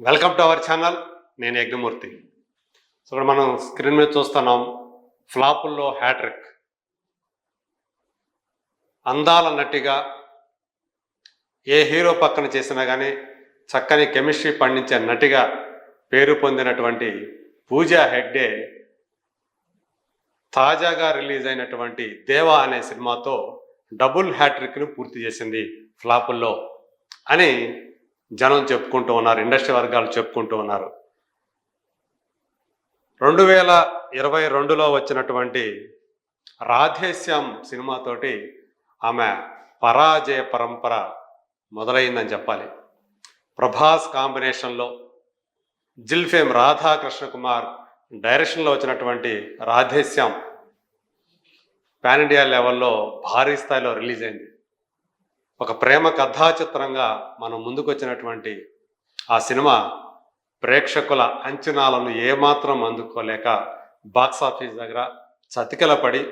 Welcome to our channel నేను Yagnamurthy. So ఇప్పుడు మనం స్క్రీన్ మీద చూస్తున్నాం ఫ్లాపుల్లో హ్యాట్రిక్ అందాల నటిగా ఏ హీరో పక్కన చేసినా కానీ చక్కని కెమిస్ట్రీ పండించే నటిగా పేరు పొందినటువంటి పూజా హెగ్డే తాజాగా రిలీజ్ అయినటువంటి దేవా అనే సినిమాతో డబుల్ హ్యాట్రిక్ను పూర్తి చేసింది ఫ్లాపుల్లో. అని జనం చెప్పుకుంటూ ఉన్నారు ఇండస్ట్రీ వర్గాలు చెప్పుకుంటూ ఉన్నారు. రెండు వేల ఇరవై రెండులో వచ్చినటువంటి రాధేశ్యామ్ సినిమాతోటి ఆమె పరాజయ పరంపర మొదలైందని చెప్పాలి. ప్రభాస్ కాంబినేషన్లో జిల్ఫేమ్ రాధాకృష్ణ కుమార్ డైరెక్షన్లో వచ్చినటువంటి రాధేశ్యాం పాన్ ఇండియా లెవెల్లో భారీ స్థాయిలో రిలీజ్ అయింది. ఒక ప్రేమ కథా చిత్రంగా మనం ముందుకొచ్చినటువంటి ఆ సినిమా ప్రేక్షకుల అంచనాలను ఏమాత్రం అందుకోలేక బాక్స్ ఆఫీస్ దగ్గర చతికిల పడి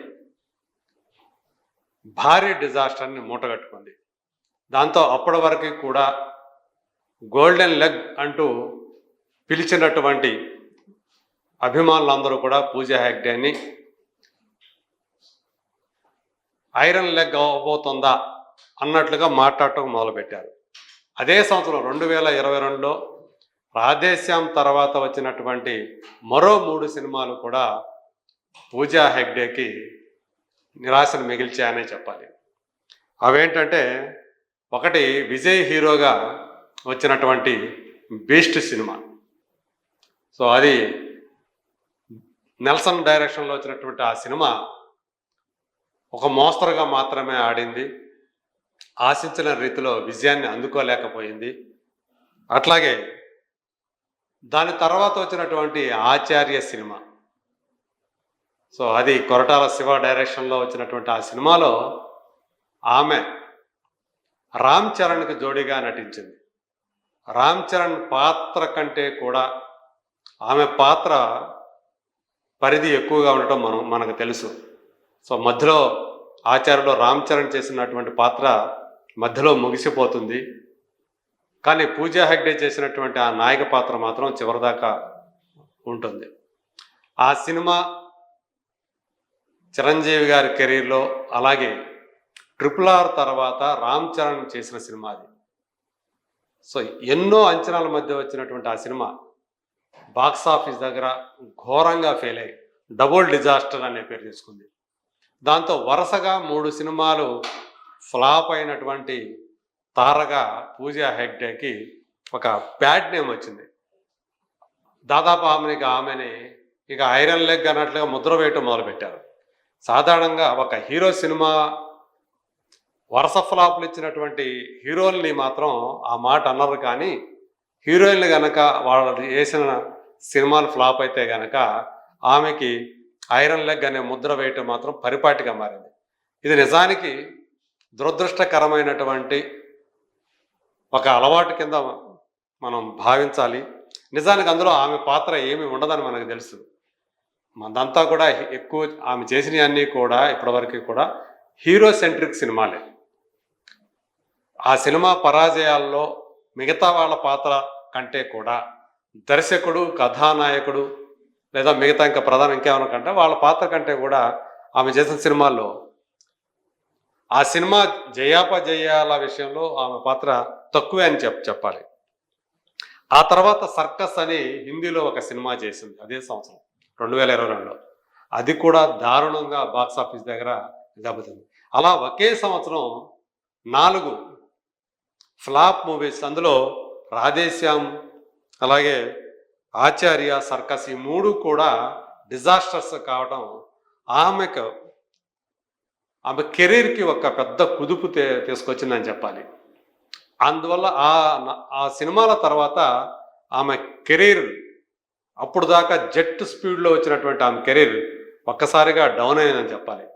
భారీ డిజాస్టర్ని మూటగట్టుకుంది. దాంతో అప్పటి వరకు కూడా గోల్డెన్ లెగ్ అంటూ పిలిచినటువంటి అభిమానులందరూ కూడా పూజా హెగ్డేని ఐరన్ లెగ్ అవ్వబోతుందా అన్నట్లుగా మాట్లాడటం మొదలుపెట్టారు. అదే సంవత్సరం రెండు వేల ఇరవై రెండులో రాధేశ్యాం తర్వాత వచ్చినటువంటి మరో మూడు సినిమాలు కూడా పూజా హెగ్డేకి నిరాశను మిగిల్చాయనే చెప్పాలి. అవేంటంటే ఒకటి విజయ్ హీరోగా వచ్చినటువంటి బీస్ట్ సినిమా. సో అది నెల్సన్ డైరెక్షన్లో వచ్చినటువంటి ఆ సినిమా ఒక మోస్తరుగా మాత్రమే ఆడింది. ఆశించిన రీతిలో విజయాన్ని అందుకోలేకపోయింది. అట్లాగే దాని తర్వాత వచ్చినటువంటి ఆచార్య సినిమా. సో అది కొరటాల శివ డైరెక్షన్లో వచ్చినటువంటి ఆ సినిమాలో ఆమె రామ్ చరణ్కి జోడీగా నటించింది. రామ్ చరణ్ పాత్ర కంటే కూడా ఆమె పాత్ర పరిధి ఎక్కువగా ఉండటం మనం మనకు తెలుసు. సో మధ్యలో ఆచార్యుడు రామ్ చరణ్ చేసినటువంటి పాత్ర మధ్యలో ముగిసిపోతుంది. కానీ పూజా హెగ్డే చేసినటువంటి ఆ నాయక పాత్ర మాత్రం చివరిదాకా ఉంటుంది. ఆ సినిమా చిరంజీవి గారి కెరీర్లో అలాగే ట్రిపుల్ ఆర్ తర్వాత రామ్ చరణ్ చేసిన సినిమా అది. సో ఎన్నో అంచనాల మధ్య వచ్చినటువంటి ఆ సినిమా బాక్స్ ఆఫీస్ దగ్గర ఘోరంగా ఫెయిల్ అయ్యి డబుల్ డిజాస్టర్ అనే పేరు తీసుకుంది. దాంతో వరుసగా మూడు సినిమాలు ఫ్లాప్ అయినటువంటి తారగా పూజా హెగ్డేకి ఒక బ్యాడ్ నేమ్ వచ్చింది. దాదాపు ఆమెకి ఆమెని ఇక ఐరన్ లెగ్ అన్నట్లుగా ముద్ర వేయటం మొదలుపెట్టారు. సాధారణంగా ఒక హీరో సినిమా వరుస ఫ్లాప్లు ఇచ్చినటువంటి హీరోల్ని మాత్రం ఆ మాట అన్నారు కానీ హీరోయిన్లు గనక వాళ్ళు వేసిన సినిమాలు ఫ్లాప్ అయితే గనక ఆమెకి ఐరన్ లెగ్ అనే ముద్ర వేయటం మాత్రం పరిపాటిగా మారింది. ఇది నిజానికి దురదృష్టకరమైనటువంటి ఒక అలవాటు కింద మనం భావించాలి. నిజానికి అందులో ఆమె పాత్ర ఏమి ఉండదని మనకు తెలుసు. మనదంతా కూడా ఎక్కువ ఆమె చేసినవన్నీ కూడా ఇప్పటివరకు కూడా హీరో సెంట్రిక్ సినిమాలే. ఆ సినిమా పరాజయాల్లో మిగతా వాళ్ళ పాత్ర కంటే కూడా దర్శకుడు కథానాయకుడు లేదా మిగతా ఇంకా ప్రధాన ఇంకేమైనా కంటే వాళ్ళ పాత్ర కంటే కూడా ఆమె చేసిన సినిమాల్లో ఆ సినిమా జయాపజయాల విషయంలో ఆమె పాత్ర తక్కువే అని చెప్ చెప్పాలి. ఆ తర్వాత సర్కస్ అని హిందీలో ఒక సినిమా చేసింది అదే సంవత్సరం రెండు వేల ఇరవై రెండులో. అది కూడా దారుణంగా బాక్స్ ఆఫీస్ దగ్గర దెబ్బతింది. అలా ఒకే సంవత్సరం నాలుగు ఫ్లాప్ మూవీస్ అందులో రాధేశ్యామ్ అలాగే ఆచార్య సర్కస్ ఈ మూడు కూడా డిజాస్టర్స్ కావడం ఆమెకు ఆమె కెరీర్కి ఒక పెద్ద కుదుపు తే తీసుకొచ్చిందని చెప్పాలి. అందువల్ల ఆ ఆ సినిమాల తర్వాత ఆమె కెరీర్ అప్పుడు దాకా జెట్ స్పీడ్లో వచ్చినటువంటి ఆమె కెరీర్ ఒక్కసారిగా డౌన్ అయిందని చెప్పాలి.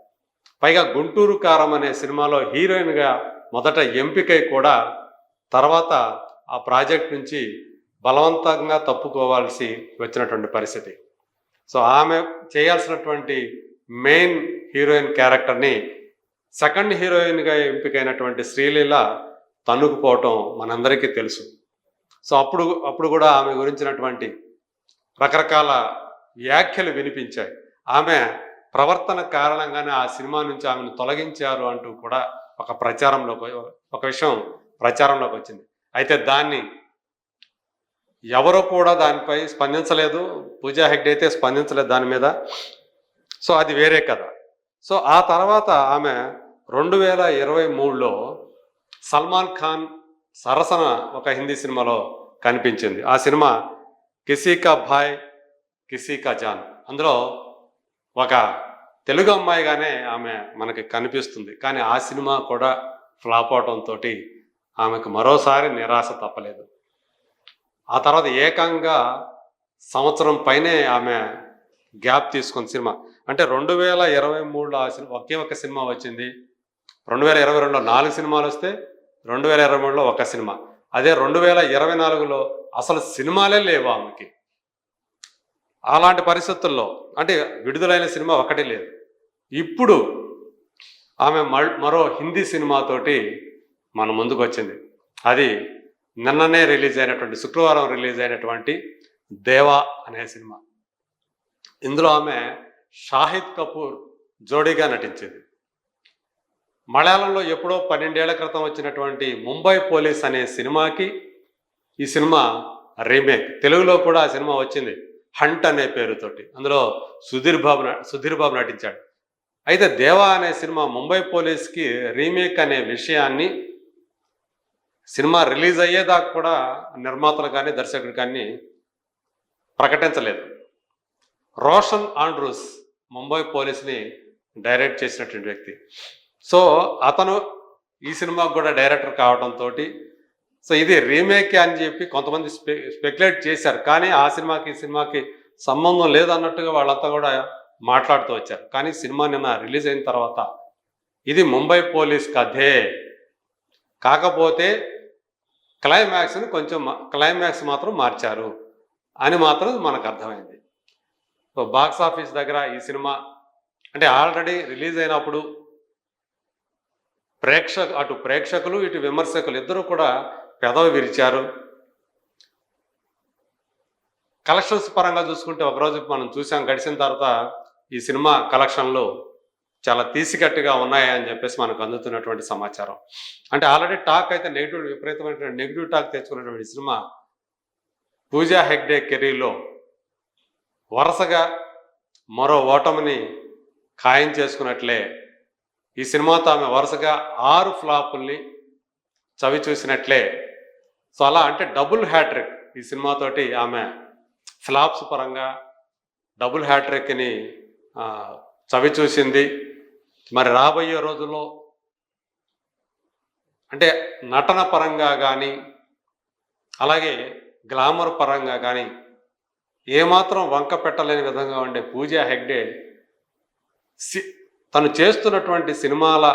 పైగా గుంటూరు కారం అనే సినిమాలో హీరోయిన్గా మొదట ఎంపికై కూడా తర్వాత ఆ ప్రాజెక్ట్ నుంచి బలవంతంగా తప్పుకోవాల్సి వచ్చినటువంటి పరిస్థితి. సో ఆమె చేయాల్సినటువంటి మెయిన్ హీరోయిన్ క్యారెక్టర్ని సెకండ్ హీరోయిన్గా ఎంపికైనటువంటి శ్రీలీల తన్నుకుపోవటం మనందరికీ తెలుసు. సో అప్పుడు అప్పుడు కూడా ఆమె గురించినటువంటి రకరకాల వ్యాఖ్యలు వినిపించాయి. ఆమె ప్రవర్తన కారణంగానే ఆ సినిమా నుంచి ఆమెను తొలగించారు అంటూ కూడా ఒక ప్రచారంలోకి ఒక విషయం ప్రచారంలోకి వచ్చింది. అయితే దాన్ని ఎవరు కూడా దానిపై స్పందించలేదు. పూజా హెగ్డే అయితే స్పందించలేదు దాని మీద. సో అది వేరే కథ. సో ఆ తర్వాత ఆమె రెండు వేల ఇరవై మూడులో సల్మాన్ ఖాన్ సరసన ఒక హిందీ సినిమాలో కనిపించింది. ఆ సినిమా కిసీ కా భాయ్ కిసీ కా జాన్. అందులో ఒక తెలుగు అమ్మాయిగానే ఆమె మనకి కనిపిస్తుంది. కానీ ఆ సినిమా కూడా ఫ్లాప్ అవడంతో ఆమెకు మరోసారి నిరాశ తప్పలేదు. ఆ తర్వాత ఏకంగా సంవత్సరం పైనే ఆమె గ్యాప్ తీసుకుంది సినిమా. అంటే రెండు వేల ఇరవై మూడులో ఆ సినిమా ఒకే ఒక సినిమా వచ్చింది. రెండు వేల ఇరవై రెండులో నాలుగు సినిమాలు వస్తే రెండు వేల ఇరవై మూడులో ఒక సినిమా. అదే రెండు వేల ఇరవై నాలుగులో అసలు సినిమాలే లేవు ఆమెకి. అలాంటి పరిస్థితుల్లో అంటే విడుదలైన సినిమా ఒకటి లేదు. ఇప్పుడు ఆమె మల్- మరో హిందీ సినిమాతోటి మన ముందుకు వచ్చింది. అది నిన్ననే రిలీజ్ అయినటువంటి శుక్రవారం రిలీజ్ అయినటువంటి దేవా అనే సినిమా. ఇందులో ఆమె షాహిద్ కపూర్ జోడీగా నటించింది. మలయాళంలో ఎప్పుడో పన్నెండేళ్ళ క్రితం వచ్చినటువంటి ముంబై పోలీస్ అనే సినిమాకి ఈ సినిమా రీమేక్. తెలుగులో కూడా ఆ సినిమా వచ్చింది హంట్ అనే పేరుతోటి. అందులో సుధీర్ బాబు న- సుధీర్ బాబు నటించాడు. అయితే దేవా అనే సినిమా ముంబై పోలీస్కి రీమేక్ అనే విషయాన్ని సినిమా రిలీజ్ అయ్యేదాకా కూడా నిర్మాతలు కానీ దర్శకుడు కానీ ప్రకటించలేదు. రోషన్ ఆండ్రూస్ ముంబై పోలీస్ని డైరెక్ట్ చేసినటువంటి వ్యక్తి. సో అతను ఈ సినిమాకు కూడా డైరెక్టర్ కావడంతో సో ఇది రీమేక్ అని చెప్పి కొంతమంది స్పె స్పెక్యులేట్ చేశారు. కానీ ఆ సినిమాకి ఈ సినిమాకి సంబంధం లేదన్నట్టుగా వాళ్ళంతా కూడా మాట్లాడుతూ వచ్చారు. కానీ సినిమా నిన్న రిలీజ్ అయిన తర్వాత ఇది ముంబై పోలీస్ కథే. కాకపోతే క్లైమాక్స్ని కొంచెం క్లైమాక్స్ మాత్రం మార్చారు అని మాత్రం మనకు అర్థమైంది. సో బాక్స్ ఆఫీస్ దగ్గర ఈ సినిమా అంటే ఆల్రెడీ రిలీజ్ అయినప్పుడు ప్రేక్షకు అటు ప్రేక్షకులు ఇటు విమర్శకులు ఇద్దరు కూడా పెదవి విరిచారు. కలెక్షన్స్ పరంగా చూసుకుంటే ఒకరోజు మనం చూసాం గడిచిన తర్వాత ఈ సినిమా కలెక్షన్లు చాలా తీసికట్టుగా ఉన్నాయని చెప్పేసి మనకు అందుతున్నటువంటి సమాచారం. అంటే ఆల్రెడీ టాక్ అయితే నెగిటివ్ విపరీతమైనటువంటి నెగిటివ్ టాక్ తెచ్చుకున్నటువంటి సినిమా పూజా హెగ్డే కెరీర్లో వరుసగా మరో ఓటమిని ఖాయం చేసుకున్నట్లే ఈ సినిమాతో ఆమె వరుసగా ఆరు ఫ్లాపుల్ని చవి చూసినట్లే. సో అలా అంటే డబుల్ హ్యాట్రిక్ ఈ సినిమాతోటి ఆమె ఫ్లాప్స్ పరంగా డబుల్ హ్యాట్రిక్ని చవి చూసింది. మరి రాబోయే రోజుల్లో అంటే నటన పరంగా కానీ అలాగే గ్లామర్ పరంగా కానీ ఏమాత్రం వంక పెట్టలేని విధంగా ఉండే పూజా హెగ్డే సి తను చేస్తున్నటువంటి సినిమాల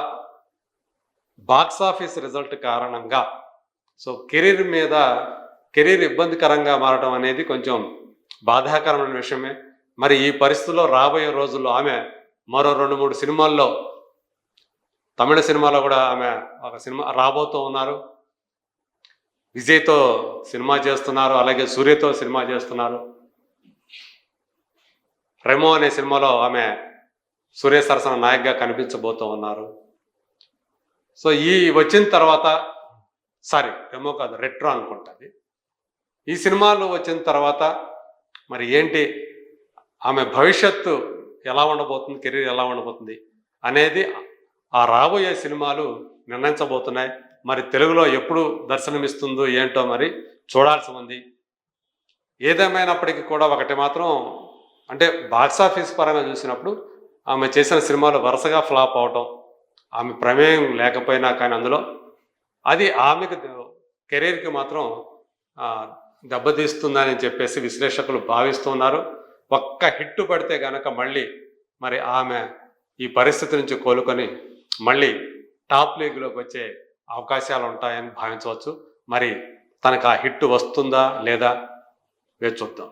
బాక్స్ ఆఫీస్ రిజల్ట్ కారణంగా సో కెరీర్ మీద కెరీర్ ఇబ్బందికరంగా మారడం అనేది కొంచెం బాధాకరమైన విషయమే. మరి ఈ పరిస్థితుల్లో రాబోయే రోజుల్లో ఆమె మరో రెండు మూడు సినిమాల్లో తమిళ సినిమాలో కూడా ఆమె ఒక సినిమా రాబోతూ ఉన్నారు. విజయ్తో సినిమా చేస్తున్నారు అలాగే సూర్యతో సినిమా చేస్తున్నారు. రెమో అనే సినిమాలో ఆమె సురేష్ సరసన నాయక్గా కనిపించబోతూ ఉన్నారు. సో ఈ వచ్చిన తర్వాత సారీ రెమో కాదు రెట్రో అనుకుంటుంది. ఈ సినిమాలు వచ్చిన తర్వాత మరి ఏంటి ఆమె భవిష్యత్తు ఎలా ఉండబోతుంది కెరీర్ ఎలా ఉండబోతుంది అనేది ఆ రాబోయే సినిమాలు నిర్ణయించబోతున్నాయి. మరి తెలుగులో ఎప్పుడు దర్శనమిస్తుందో ఏంటో మరి చూడాల్సి ఉంది. ఏదేమైనప్పటికీ కూడా ఒకటి మాత్రం అంటే బాక్సాఫీస్ పరంగా చూసినప్పుడు ఆమె చేసిన సినిమాలు వరుసగా ఫ్లాప్ అవటం ఆమె ప్రమేయం లేకపోయినా కానీ అందులో అది ఆమెకు కెరీర్కి మాత్రం దెబ్బతీస్తుందని చెప్పేసి విశ్లేషకులు భావిస్తున్నారు ఒక్క హిట్ పడితే గనక మళ్ళీ మరి ఆమె ఈ పరిస్థితి నుంచి కోలుకొని మళ్ళీ టాప్ లీగ్లోకి వచ్చే అవకాశాలు ఉంటాయని భావించవచ్చు. మరి తనకు ఆ హిట్ వస్తుందా లేదా వేచి చూద్దాం.